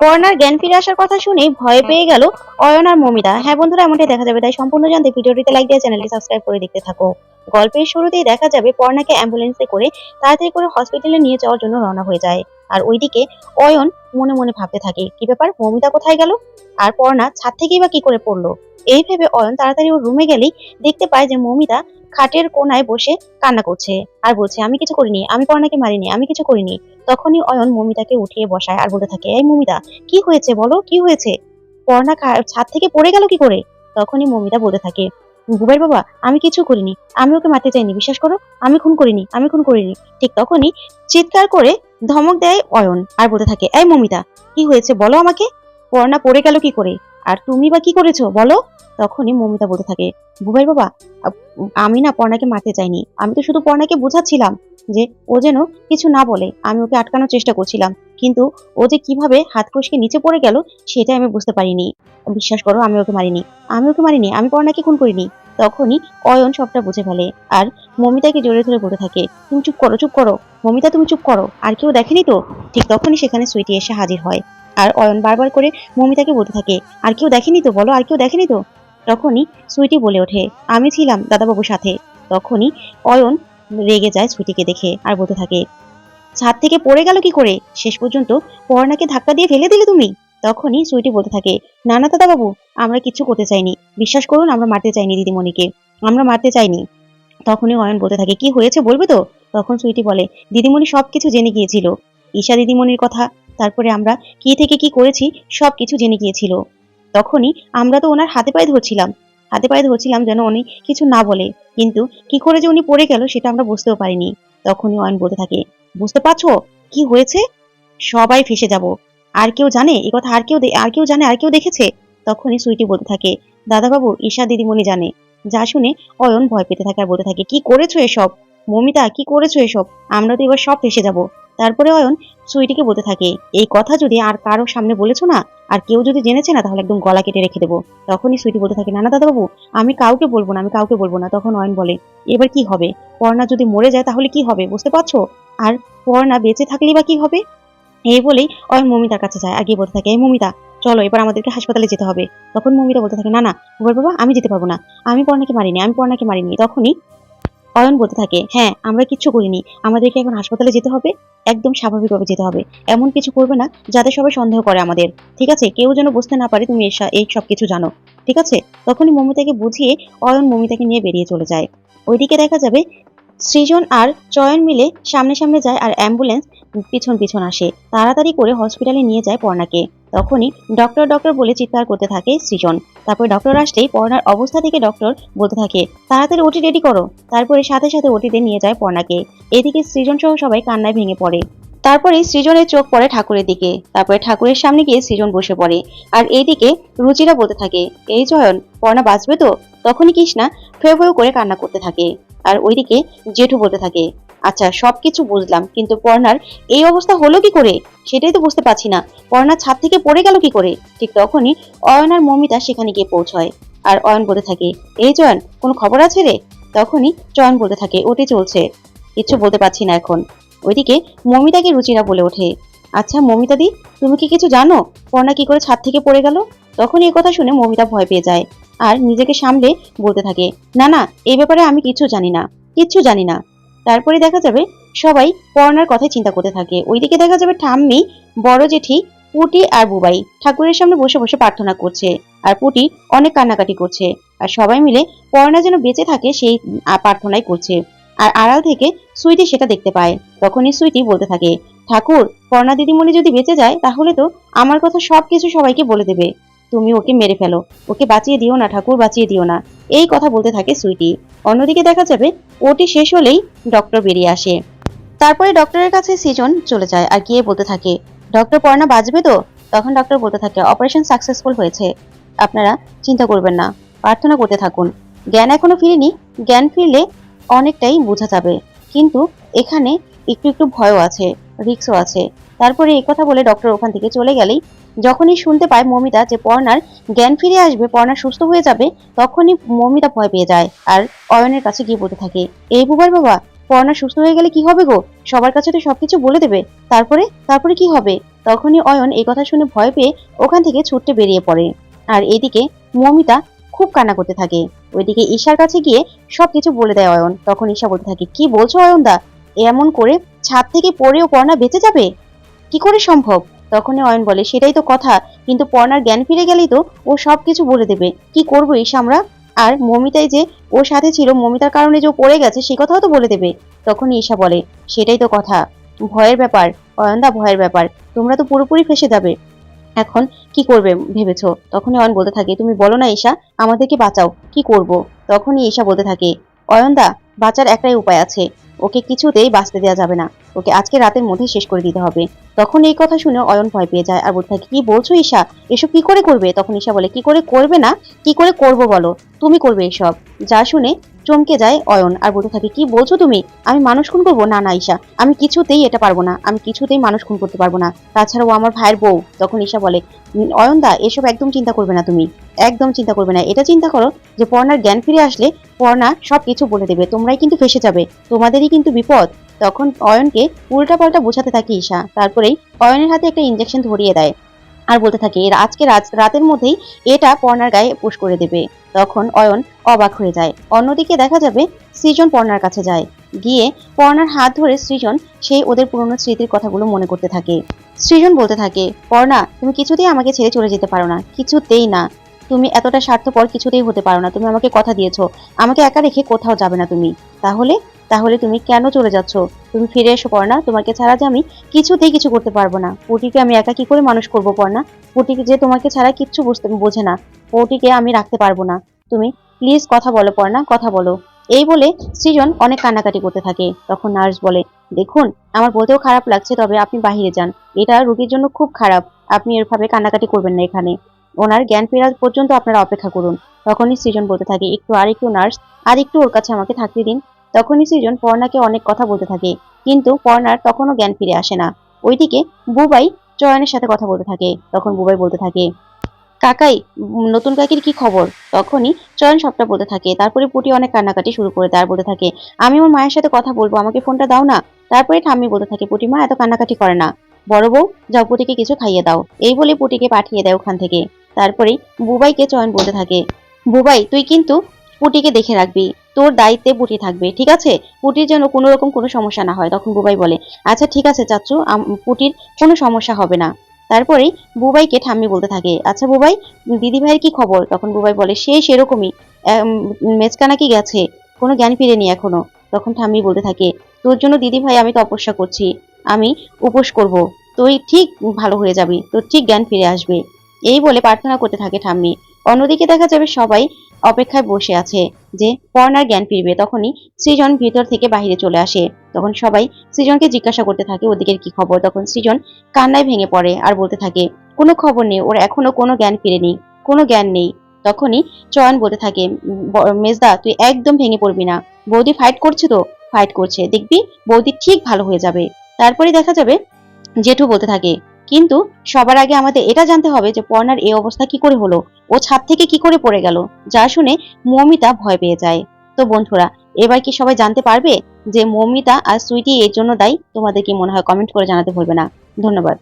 পর্ণার জ্ঞান ফিরে আসার কথা শুনে ভয় পেয়ে গেল অয়ন আর মমিতা। হ্যাঁ বন্ধুরা, এমনটাই দেখা যাবে। তাই সম্পূর্ণ জানতে ভিডিওটিতে লাইক দিয়ে চ্যানেলটি সাবস্ক্রাইব করে দেখতে থাকো। গল্পের শুরুতেই দেখা যাবে পর্ণাকে অ্যাম্বুলেন্সে করে তাড়াতাড়ি করে হসপিটালে নিয়ে যাওয়ার জন্য রওনা হয়ে যায়। আর ওইদিকে অয়ন মনে মনে ভাবতে থাকে, কি ব্যাপার? মমিতা কোথায় গেল? আর পর্ণা, ছাদ থেকেই বা কি করে পড়ল? এই ভেবে অয়ন তাড়াতাড়ি ওর রুমে গেলেই দেখতে পায় যে মমিতা খাটের কোনায় বসে কান্না করছে আর বলছে, আমি কিছু করিনি, আমি পর্ণাকে মারিনি, আমি কিছু করিনি। তখনই অয়ন মমিতাকে উঠিয়ে বসায় আর বলতে থাকে, এই মমিতা, কি হয়েছে বলো? কি হয়েছে? পর্ণা ছাদ থেকে পড়ে গেল কি করে? তখনই মমিতা বলতে থাকে বুবাই বাবা, আমি কিছু করিনি। আমি ওকে মারতে চাইনি, বিশ্বাস করো? আমি খুন করিনি, আমি খুন করিনি। ঠিক তখনই চিৎকার করে ধমক দেয় অয়ন আর বলতে থাকে, এই মমিতা, কি হয়েছে বলো আমাকে? পড়না পড়ে গেল কি করে? আর তুমি বা কি করেছ, বলো? তখনই মমিতা বলতে থাকে বুবাই বাবা আমি না পর্ণাকে মারতে চাইনি। আমি তো শুধু পর্ণাকে বোঝাচ্ছিলাম। যে ও যেন কিছু না বলে। আমি ওকে আটকানোর চেষ্টা করছিলাম, কিন্তু ও যে কীভাবে হাত ফসকে নিচে পড়ে গেল সেটা আমি বুঝতে পারিনি। বিশ্বাস করো, আমি ওকে মারিনি। আমি ওকে মারিনি, আমি পর্ণাকে খুন করিনি। তখনই অয়ন সবটা বুঝে ফেলে। আর মমিতাকে জড়িয়ে ধরে বলতে থাকে, তুমি চুপ করো চুপ করো। মমিতা, তুমি চুপ করো। আর কেউ দেখেনি তো? ঠিক তখনই সেখানে সুইটি এসে হাজির হয়। আর অয়ন বারবার করে মমিতাকে বলতে থাকে, আর কেউ দেখেনি তো? বলো, আর কেউ দেখেনি তো? তখনই সুইটি বলে ওঠে, আমি ছিলাম দাদাবাবুর সাথে। তখনই অয়ন রেগে যায় সুইটিকে দেখে আর বলতে থাকে, ছাদ থেকে পড়ে গেল কি করে? শেষ পর্যন্ত পর্ণাকে ধাক্কা দিয়ে ফেলে দিলে তুমি? তখনই সুইটি বলতে থাকে, না না দাদা বাবু আমরা কিচ্ছু করতে চাইনি। বিশ্বাস করুন, আমরা মারতে চাইনি দিদিমণিকে। আমরা মারতে চাইনি। তখনই অয়ন বলতে থাকে, কি হয়েছে বলবে তো? তখন সুইটি বলে, দিদিমণি সবকিছু জেনে গিয়েছিল। ঈশা দিদিমণির কথা, তারপরে আমরা কি থেকে কি করেছি সবকিছু জেনে গিয়েছিল। তখনই আমরা তো ওনার হাতে পায়ে ধরছিলাম। হাতে পায়ে ধরছিলাম যেন উনি কিছু না বলে। কিন্তু কি করে যে উনি পড়ে গেল সেটা আমরা বুঝতেও পারিনি। তখনই অয়ন বলতে থাকে, বুঝতে পারছ? কি হয়েছে? সবাই ফেসে যাব। আর কেউ জানে? এই কথা আর কেউ আর কেউ জানে? আর কেউ দেখেছে? তখনই সুইটি বলতে থাকে, দাদাবাবু, ঈশা দিদিমণি জানে। যা শুনে অয়ন ভয় পেতে থাকে আর বলতে থাকে, কি করেছ এসব? মমিতা, কি করেছ এসব? আমরা তো এবার সব ফেসে যাব। তারপরে অয়ন সুইটিকে বলতে থাকে, এই কথা যদি আর কারও সামনে বলেছ না, আর কেউ যদি জেনেছে না, তাহলে একদম গলা কেটে রেখে দেবো। তখনই সুইটি বলতে থাকে না না দাদাবাবু, আমি কাউকে বলব না, আমি কাউকে বলব না। তখন অয়ন বলে, এবার কি হবে? পর্ণা যদি মরে যায়, তাহলে কি হবে? বুঝতে পারছ? আর পর্ণা বেঁচে থাকলেই বা কি হবে? এই বলেই অয়ন মমিতার কাছে যায়। আগে বলতে থাকে, এই মমিতা, চলো এবার আমাদেরকে হাসপাতালে যেতে হবে। তখন মমিতা বলতে থাকে, না না বাবা, আমি যেতে পারব না। আমি পর্ণাকে মারিনি, আমি পর্ণাকে মারিনি। তখনই অয়ন বলতে থাকে হ্যাঁ আমরা কিচ্ছু করিনি, আমাদেরকে এখন হাসপাতালে যেতে হবে, একদম স্বাভাবিকভাবে যেতে হবে। এমন কিছু করবে না, যাতে সবাই সন্দেহ করে আমাদের। ঠিক আছে? কেউ যেন বুঝতে না পারে তুমি এই সব কিছু জানো। ঠিক আছে? তখনই মমিতাকে বুঝিয়ে অয়ন মমিতাকে নিয়ে বেরিয়ে চলে যায়। ওইদিকে দেখা যাবে সৃজন আর চয়ন মিলে সামনে সামনে যায় আর অ্যাম্বুলেন্স পিছন পিছন আসে। তাড়াতাড়ি করে হসপিটালে নিয়ে যায় পর্ণাকে। তখনই ডক্টর ডক্টর বলে চিৎকার করতে থাকে সৃজন। তারপরে ডক্টর আসলেই পর্ণার অবস্থা থেকে ডক্টর বলতে থাকে, তাড়াতাড়ি ওটি রেডি করো। তারপরে সাথে সাথে ওটিতে নিয়ে যায় পর্ণাকে। এদিকে সৃজন সহ সবাই কান্নায় ভেঙে পড়ে। তারপরে সৃজনের চোখ পড়ে ঠাকুরের দিকে। তারপরে ঠাকুরের সামনে গিয়ে সৃজন বসে পড়ে। আর এইদিকে রুচিরা বলতে থাকে, এই জয়ন, পর্ণা বাঁচবে তো? তখনই কৃষ্ণা ফেউ করে কান্না করতে থাকে। আর ওইদিকে জেঠু বলতে থাকে আচ্ছা সবকিছু বুঝলাম, কিন্তু পর্ণার এই অবস্থা হলো কি করে? সেটাই তো বুঝতে পারছি না। পর্ণা ছাদ থেকে পড়ে গেল কি করে? ঠিক তখনই অয়ন আর মমিতা সেখানে গিয়ে পৌঁছয়। আর অয়ন বলতে থাকে, এই জয়ন কোনো খবর আছে রে? তখনই চয়ন বলতে থাকে ওটি চলছে। কিচ্ছু বলতে পারছি না এখন। ওইদিকে মমিতাকে রুচিরা বলে ওঠে আচ্ছা মমিতা দি, তুমি কি কিছু জানো? পর্ণা কি করে ছাদ থেকে পড়ে গেল? তখন এই কথা শুনে মমিতা ভয় পেয়ে যায়। আর নিজেকে সামলে বলতে থাকে, না না, এই ব্যাপারে আমি কিছু জানি না, কিচ্ছু জানি না। তারপরে দেখা যাবে সবাই পড়ানোর কথাই চিন্তা করতে থাকে। ওইদিকে দেখা যাবে ঠাম্মি, বড় জেঠি, পুটি আর বুবাই ঠাকুরের সামনে বসে বসে প্রার্থনা করছে আর পুটি অনেক কান্নাকাটি করছে। আর সবাই মিলে পড়ানা যেন বেঁচে থাকে সেই প্রার্থনাই করছে। আর আড়াল থেকে সুইটি সেটা দেখতে পায়। তখনই সুইটি বলতে থাকে, ঠাকুর পর্ণা দিদিমণি যদি বেঁচে যায় তাহলে তো আমার কথা সবকিছু সবাইকে বলে দেবে। তুমি ওকে মেরে ফেলো। ওকে বাঁচিয়ে দিও না, ঠাকুর, বাঁচিয়ে দিও না। এই কথা বলতে থাকে সুইটি। অন্যদিকে দেখা যাবে, ওটি শেষ হলেই ডক্টর বেরিয়ে আসে। তারপরে ডক্টরের কাছে সিজন চলে যায় আর গিয়ে বলতে থাকে, ডক্টর পর্ণা বাঁচবে তো? তখন ডক্টর বলতে থাকে, অপারেশন সাকসেসফুল হয়েছে। আপনারা চিন্তা করবেন না, প্রার্থনা করতে থাকুন। জ্ঞান এখনও ফিরেনি, জ্ঞান ফিরলে অনেকটাই বোঝা যাবে। কিন্তু এখানে একটু একটু ভয়ও আছে, রিক্সও আছে। তারপরে এই কথা বলে ডক্টর ওখান থেকে চলে গেলেই যখনই শুনতে পায় মমিতা যে পর্ণার জ্ঞান ফিরে আসবে, পর্ণা সুস্থ হয়ে যাবে, তখনই মমিতা ভয় পেয়ে যায় আর অয়নের কাছে গিয়ে বলতে থাকে, এই বুবার বাবা, পর্ণা সুস্থ হয়ে গেলে কি হবে গো? সবার কাছে তো সবকিছু বলে দেবে। তারপরে তারপরে কি হবে? তখনই অয়ন এই কথা শুনে ভয় পেয়ে ওখান থেকে ছুটতে বেরিয়ে পড়ে। আর এদিকে মমিতা খুব কান্না করতে থাকে। ওইদিকে ঈশার কাছে গিয়ে সবকিছু বলে দেয় অয়ন। তখন ঈশা বলতে থাকে, কি বলছো অয়ন দা এমন করে ছাদ থেকে পড়েও পর্ণা বেঁচে যাবে? কি করে সম্ভব? তখনই অয়ন বলে, সেটাই তো কথা, কিন্তু পর্ণার জ্ঞান ফিরে গেলেই তো ও সবকিছু বলে দেবে। কি করব ঈশা আমরা? আর মমিতাই যে ওর সাথে ছিল, মমিতার কারণে যে পড়ে গেছে, সে কথাও তো বলে দেবে। তখন ঈশা বলে, সেটাই তো কথা, ভয়ের ব্যাপার, অয়নদা ভয়ের ব্যাপার, তোমরা তো পুরোপুরি ফেসে যাবে। এখন কি করবে ভেবেছো? তখনই অয়ন বলতে থাকে, তুমি বলো না ঈশা, আমাদেরকে বাঁচাও, কি করব? তখনই ঈশা বলতে থাকে, অয়নদা, বাঁচার একটাই উপায় আছে, ওকে কিছুতেই বাঁচতে দেওয়া যাবে না। ওকে আজকে রাতের মধ্যে শেষ করে দিতে হবে। তখন এই কথা শুনে অয়ন ভয় পেয়ে যায়। আর বলতে থাকে কি বলছো ঈশা? এসব কি করে করবে? তখন ঈশা বলে, কি করে করবে না? কি করে করব বলো? তুমি করবে এসব। যা শুনে চমকে যায় অয়ন। আর বলতে থাকে কি বলছো তুমি? আমি মানুষ খুন করব? না না, ঈশা। আমি কিছুতেই এটা পারব না। আমি কিছুতেই মানুষ খুন করতে পারব না। তাছাড়াও আমার ভাইয়ের বউ। তখন ঈশা বলে অয়ন দা এসব একদম চিন্তা করবে না তুমি। একদম চিন্তা করবে না। এটা চিন্তা করো যে পর্ণার জ্ঞান ফিরে আসলে পর্ণা সবকিছু বলে দেবে। তোমরাই কিন্তু ফেসে যাবে। তোমাদেরই কিন্তু বিপদ। তখন অয়নকে উল্টা পাল্টা বোঝাতে থাকে ঈশা। তারপরেই অয়নের হাতে একটা ইঞ্জেকশন ধরিয়ে দেয় আর বলতে থাকে "এর আজকে রাত- রাতের মধ্যেই এটা পর্ণার গায়ে পুশ করে দেবে। তখন অয়ন অবাক হয়ে যায়। অন্যদিকে দেখা যাবে সৃজন পর্ণার কাছে যায়। গিয়ে পর্ণার হাত ধরে সৃজন সেই ওদের পুরনো স্মৃতির কথাগুলো মনে করতে থাকে। সৃজন বলতে থাকে, পর্ণা, তুমি কিছুতেই আমাকে ছেড়ে চলে যেতে পারো না। কিছুতেই না। তুমি এতটা স্বার্থপর কিছুতেই হতে পারো না। তুমি আমাকে কথা দিয়েছ। আমাকে একা রেখে কোথাও যাবে না তুমি। তাহলে তাহলে তুমি কেন চলে যাচ্ছ? তুমি ফিরে এসো, পর্ণা। তোমাকে ছাড়া যে আমি কিছুতেই কিছু করতে পারব না। পুটিকে আমি একা কি করে মানুষ করব, পর্ণা? পুটিকে যে তোমাকে ছাড়া কিচ্ছু বুঝতে, বোঝে না। পুটিকে আমি রাখতে পারব না। তুমি প্লিজ কথা বলো, পর্ণা, কথা বলো। এই বলে সৃজন অনেক কান্নাকাটি করতে থাকে। তখন নার্স বলে, দেখুন, আমার বলতেও খারাপ লাগছে, তবে আপনি বাহিরে যান। এটা রোগীর জন্য খুব খারাপ। আপনি এভাবে কান্নাকাটি করবেন না এখানে। ওনার জ্ঞান ফেরা পর্যন্ত আপনারা অপেক্ষা করুন। তখনই সৃজন বলতে থাকে, একটু আর একটু নার্স আর একটু ওর কাছে আমাকে থাকতে দিন। তখনই সৃজন পর্ণাকে অনেক কথা বলতে থাকে, কিন্তু পর্ণার তখনও জ্ঞান ফিরে আসে না। ওইদিকে বুবাই চয়নের সাথে কথা বলতে থাকে, তখন বুবাই বলতে থাকে, কাকাই, নতুন কাকির কি খবর? তখনই চয়ন সবটা বলতে থাকে, তারপরে পুটি অনেক কান্নাকাটি শুরু করে আর বলতে থাকে, আমি আমার মায়ের সাথে কথা বলব, আমাকে ফোনটা দাও না। তারপরে ঠাম্মি বলতে থাকে, পুটি মা এত কান্নাকাটি করে না। বড় বউ, যাও পুটিকে কিছু খাইয়ে দাও। এই বলে পুটিকে পাঠিয়ে দেয় ওখান থেকে। তারপরেই বুবাইকে চয়ন বলতে থাকে, বুবাই, তুই কিন্তু পুটিকে দেখে রাখবি। তোর দায়িত্বে পুটি থাকবে ঠিক আছে? পুটির যেন কোনো রকম কোনো সমস্যা না হয় তখন বুবাই বলে। আচ্ছা ঠিক আছে চাচু পুটির কোনো সমস্যা হবে না। তারপরেই বুবাইকে ঠাম্মি বলতে থাকে আচ্ছা বুবাই দিদি ভাইয়ের কি খবর? তখন বুবাই বলে সে সেরকমই। আম, মেচকা নাকি গেছে? কোনো জ্ঞান ফিরেনি এখনও। তখন ঠাম্মি বলতে থাকে তোর জন্য দিদি ভাই আমি তপস্যা করছি। আমি উপোস করব। তুই ঠিক ভালো হয়ে যাবি। তোর ঠিক জ্ঞান ফিরে আসবে। এই বলে প্রার্থনা করতে থাকে ঠাম্মি। অন্যদিকে দেখা যাবে সবাই অপেক্ষায় বসে আছে যে পর্ণার জ্ঞান ফিরবে তখনই সৃজন ভিতর থেকে বাইরে চলে আসে। তখন সবাই সৃজনকে জিজ্ঞাসা করতে থাকে ওদিকের কি খবর? তখন সৃজন কান্নায় ভেঙে পড়ে আর বলতে থাকে কোনো খবর নেই ওর এখনও কোনো জ্ঞান ফিরেনি কোনো জ্ঞান নেই। তখনই চয়ন বলতে থাকে "উম, মেজদা তুই একদম ভেঙে পড়বি না। বৌদি ফাইট করছে তো? ফাইট করছে। দেখবি বৌদি ঠিক ভালো হয়ে যাবে। তারপরে দেখা যাবে জেঠু বলতে থাকে কিন্তু সবার আগে আমাদের এটা জানতে হবে যে পর্ণার এই অবস্থা কি করে হলো? ও ছাদ থেকে কি করে পড়ে গেল? যা শুনে মৌমিতা ভয় পেয়ে যায়। তো বন্ধুরা, এবার কি সবাই জানতে পারবে যে মৌমিতা আর সুইটি এর জন্য দায়ী? তোমাদের কি মনে হয় কমেন্ট করে জানাতে ভুলবে না। ধন্যবাদ।